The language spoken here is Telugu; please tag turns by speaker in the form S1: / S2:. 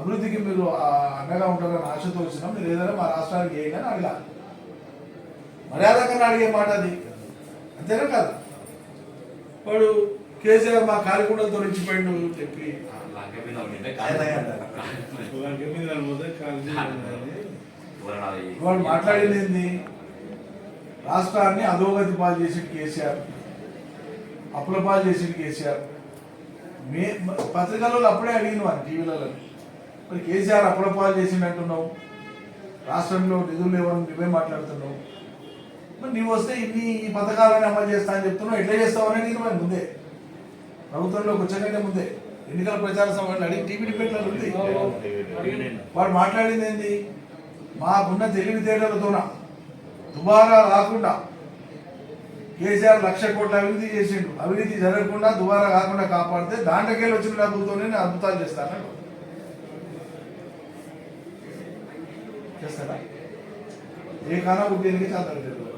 S1: అభివృద్ధికి మీరు అండగా ఉంటారని ఆశతో వచ్చిన మీరు ఏదైనా మా రాష్ట్రానికి చేయగానే అడిగా
S2: మర్యాదకన్నా అడిగే మాట
S1: అది. అంతేనా
S3: కాదు? వాడు కేసీఆర్ మా కాలికుండలతో ఇచ్చిపోయిండు చెప్పి.
S1: వాడు మాట్లాడేది ఏంది? రాష్ట్రాన్ని అధోగతి పాలు చేసి కేసీఆర్. అప్పుల పాలు చేసి కేసీఆర్. మే పత్రికలలో అప్పుడే అడిగిన వాడు టీవీలలో. మరి కేసీఆర్ అప్పుడపాలు చేసిందంటున్నావు రాష్ట్రంలో నిధులు లేవని నువ్వే మాట్లాడుతున్నావు. మరి నీవు వస్తే ఇన్ని ఈ పథకాలని అమలు చేస్తా అని చెప్తున్నావు. ఎట్లా చేస్తావు అనేది మరి ముందే. ప్రభుత్వంలోకి వచ్చాకంటే ముందే. ఎన్నికల ప్రచార సభలు అడిగి టీవీ డిబేట్లలో ఉంది. వాడు మాట్లాడింది ఏంటి మాకున్న తెలివితేటలతోన దుబారా రాకుండా కేసీఆర్ లక్ష కోట్ల అభివృద్ధి చేసిండు. అవినీతి జరగకుండా దుబారా కాకుండా కాపాడితే దాంట్లోకెళ్ళి వచ్చిన డబ్బులతోనే అద్భుతాలు చేస్తాను చేస్తారా ఏ కానా బుక్ దేనికి చాలా తెలియదు